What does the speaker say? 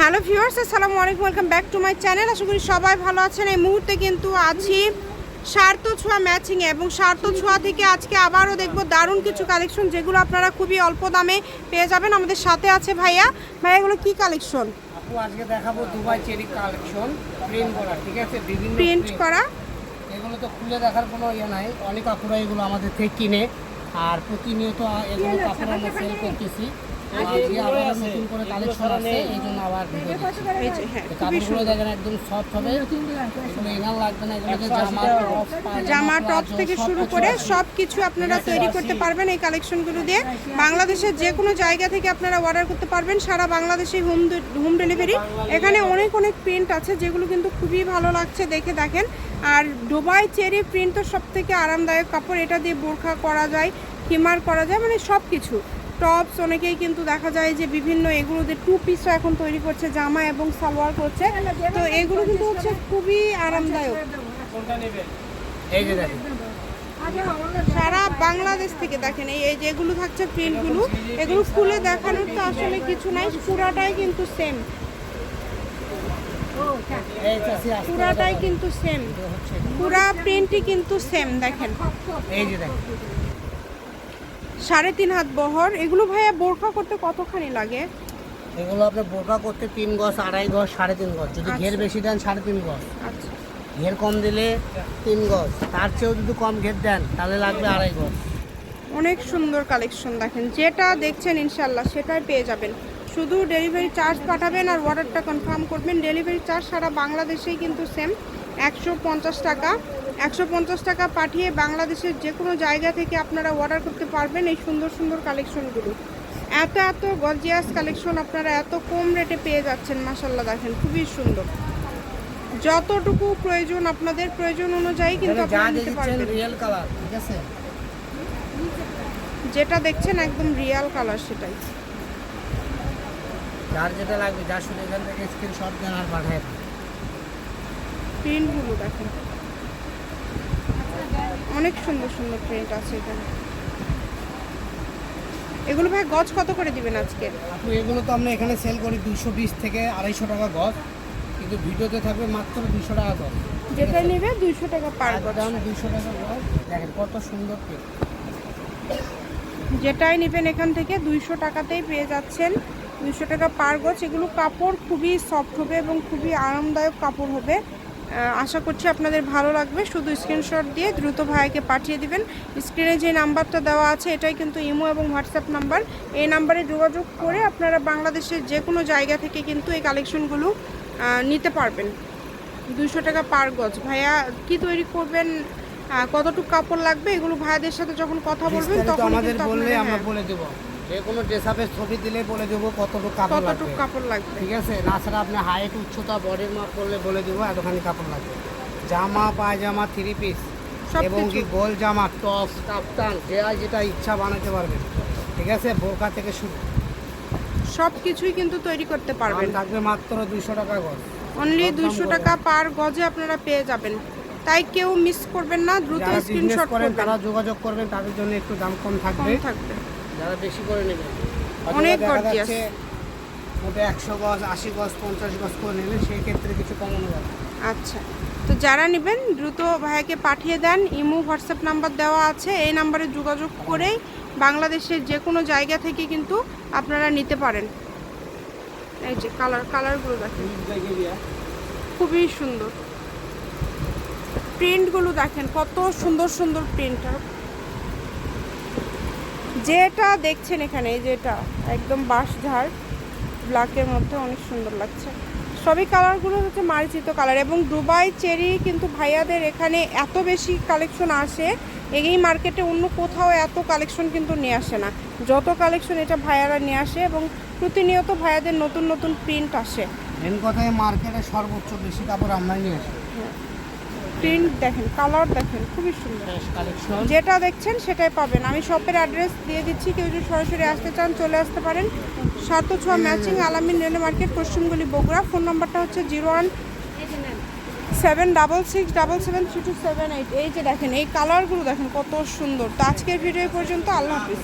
Hello viewers আসসালামু আলাইকুম welcome back to my channel. আশা করি সবাই ভালো আছেন। এই মুহূর্তে কিন্তু আছি সার্থ ছোঁয়া ম্যাচিং এবং সার্থ ছোঁয়া থেকে আজকে আবারও দেখব দারুণ কিছু কালেকশন যেগুলো আপনারা খুবই অল্প দামে পেয়ে যাবেন। আমাদের সাথে আছে ভাইয়া। ভাইয়া এগুলো কি কালেকশন আপু আজকে দেখাবো দুবাই চেরি কালেকশন প্রিন্ট করা ঠিক আছে? বিভিন্ন প্রিন্ট করা? এগুলো তো খুলে দেখার কোনো ইয়ে নাই। অনেক আপুরা এগুলো আমাদের থেকে কিনে। আর প্রতিনিয়ত এগুলো কাপড় আমরা সেল করতেছি। নতুন করে কালেকশন আছে এই জন্য আবার ভিডিও দিচ্ছি। এই যে হ্যাঁ তো খুবই কাপড়গুলো দেখেন একদম সফট হবে। এগুলো এনার লাগবে না এগুলোকে জামা টপ জামা টপ থেকে শুরু করে সব কিছু আপনারা তৈরি করতে পারবেন এই কালেকশনগুলো দিয়ে। বাংলাদেশের যে কোনো জায়গা থেকে আপনারা অর্ডার করতে পারবেন। সারা বাংলাদেশে হোম হোম ডেলিভারি এখানে অনেক অনেক প্রিন্ট আছে যেগুলো কিন্তু খুবই ভালো লাগছে দেখে দেখেন। আর ডোবাই চেরি প্রিন্ট তো সব থেকে আরামদায়ক কাপড়। এটা দিয়ে বোরখা করা যায় হিমার করা যায় মানে সব কিছু টপস অনেকেই কিন্তু দেখা যায় যে বিভিন্ন এগুলো দিয়ে টু পিসও এখন তৈরি করছে জামা এবং সালোয়ার করছে। তো এগুলো কিন্তু হচ্ছে খুবই আরামদায়ক। যে সারা বাংলাদেশ থেকে দেখেন এই যেগুলো থাকছে প্রিন্টগুলো এগুলো খুলে দেখানোর তো আসলে কিছু নাই পুরাটাই কিন্তু সেম পুরাটাই কিন্তু সেম পুরা প্রিন্টই কিন্তু সেম দেখেন। এই যে দেখেন। সাড়ে তিন হাত বহর। এগুলো ভাইয়া বোরখা করতে কতখানি লাগে? এগুলো আপনি বোরখা করতে তিন গজ আড়াই গজ সাড়ে তিন গজ। যদি ঘের বেশি দেন সাড়ে তিন গজ। আচ্ছা। ঘের কম দিলে তিন গজ। তার চেয়েও যদি কম ঘের দেন তাহলে লাগবে আড়াই গজ। অনেক সুন্দর কালেকশন দেখেন। যেটা দেখছেন ইনশাল্লাহ সেটাই পেয়ে যাবেন। শুধু ডেলিভারি চার্জ পাঠাবেন আর অর্ডারটা কনফার্ম করবেন। ডেলিভারি চার্জ সারা বাংলাদেশেই কিন্তু সেম একশো পঞ্চাশ টাকা। একশো পঞ্চাশ টাকা পাঠিয়ে বাংলাদেশের যে কোনো জায়গা থেকে আপনারা অর্ডার করতে পারবেন এই সুন্দর সুন্দর কালেকশনগুলো এত এত গর্জিয়াস কালেকশন আপনারা এত কম রেটে পেয়ে যাচ্ছেন মাসাল্লাহ দেখেন খুবই সুন্দর। যতটুকু প্রয়োজন আপনাদের প্রয়োজন অনুযায়ী কিন্তু আপনারা নিতে পারবেন। রিয়েল কালার ঠিক আছে? যেটা দেখছেন একদম রিয়াল কালার সেটাই। যার যেটা লাগবে যার শুধু এখান থেকে স্ক্রিনশট দেন আর পাঠায়। প্রিন্টগুলো দেখেন। অনেক সুন্দর সুন্দর প্রিন্ট আছে এখানে। এগুলো ভাই গজ কত করে দিবেন আজকে? আপু এগুলো তো আমরা এখানে সেল করি দুশো বিশ থেকে আড়াইশো টাকা গজ কিন্তু ভিডিওতে থাকবে মাত্র দুশো টাকা গজ। যেটা নেবে দুইশো টাকা পার গজ। দাম দুশো টাকা গজ দেখেন কত সুন্দর print। যেটাই নেবেন এখান থেকে দুইশো টাকাতেই পেয়ে যাচ্ছেন। দুইশো টাকা পার গজ এগুলো কাপড় খুবই সফট হবে এবং খুবই আরামদায়ক কাপড় হবে। আশা করছি আপনাদের ভালো লাগবে। শুধু স্ক্রিনশট দিয়ে দ্রুত ভাইকে পাঠিয়ে দিবেন। স্ক্রিনে যে নাম্বারটা দেওয়া আছে এটাই কিন্তু ইমো এবং হোয়াটসঅ্যাপ নাম্বার। এই নাম্বারে যোগাযোগ করে আপনারা বাংলাদেশের যে কোনো জায়গা থেকে কিন্তু এই কালেকশনগুলো নিতে পারবেন। দুইশো টাকা পার গজ। ভাইয়া কি তৈরি করবেন? কতটুকু কাপড় লাগবে? এগুলো ভাইয়াদের সাথে যখন কথা বলবেন তখন আমাদের বললে আমরা হ্যাঁ, বলে দেবো। যে কোনো ড্রেস আপের ছবি দিলে বলে দেবো কতটুকু কাপড় লাগবে। কতটুকু কাপড় লাগবে? ঠিক আছে? তাছাড়া আপনি হাইট উচ্চতা বডির মাপ করলে বলে দেবো এতখানি কাপড় লাগবে। জামা পায়জামা থ্রি পিস এবং কি। গোল জামা টপ কাপ্তান যে যেটা ইচ্ছা বানাতে পারবেন। ঠিক আছে? বোরকা থেকে শুরু। সব কিছুই কিন্তু তৈরি করতে পারবেন। থাকবে মাত্র দুইশো টাকা গজ। অনলি দুইশো টাকা পার গজে আপনারা পেয়ে যাবেন। তাই কেউ মিস করবেন না দ্রুত স্ক্রিনশট করেন তারা যোগাযোগ করবেন তাদের জন্য একটু দাম কম থাকবে। থাকবে। যারা বেশি করে নেবেন অনেক gorgeous। মোটে একশো গজ আশি গজ পঞ্চাশ গজ করে নেবেন সেই ক্ষেত্রে কিছু কমানো যাবে আচ্ছা। তো যারা নেবেন দ্রুত ভাইয়াকে পাঠিয়ে দেন। ইমো হোয়াটসঅ্যাপ নাম্বার দেওয়া আছে। এই নাম্বারে যোগাযোগ করেই বাংলাদেশের যে কোনো জায়গা থেকে কিন্তু আপনারা নিতে পারেন। এই যে কালার কালারগুলো দেখেন। খুবই সুন্দর। প্রিন্টগুলো দেখেন কত সুন্দর সুন্দর প্রিন্ট। যেটা দেখছেন এখানে এই যেটা একদম বাঁশ ঝাড় ব্ল্যাকের মধ্যে অনেক সুন্দর লাগছে। সবই কালারগুলো হচ্ছে মার্জিত কালার এবং দুবাই চেরি কিন্তু ভাইয়াদের এখানে এত বেশি কালেকশন আসে এই মার্কেটে অন্য কোথাও এত কালেকশন কিন্তু নিয়ে আসে না। যত কালেকশন এটা ভাইয়ারা নিয়ে আসে এবং প্রতিনিয়ত ভাইয়াদের নতুন নতুন প্রিন্ট আসে। মেন কথায় মার্কেটে সর্বোচ্চ বেশি কাপড় আমরাই নিয়ে আসি। প্রিন্ট দেখেন কালার দেখেন খুবই সুন্দর। যেটা দেখছেন সেটাই পাবেন। আমি শপের অ্যাড্রেস দিয়ে দিচ্ছি কেউ যদি সরাসরি আসতে চান চলে আসতে পারেন। সাত ছোয়া ম্যাচিং আলামিন রেল মার্কেট পশ্চিমগুলি বগুড়া। ফোন নাম্বারটা হচ্ছে zero one seven double six double seven three two seven eight. এই যে দেখেন এই কালারগুলো দেখেন কত সুন্দর। তো আজকের ভিডিও পর্যন্ত আল্লাহ হাফিজ।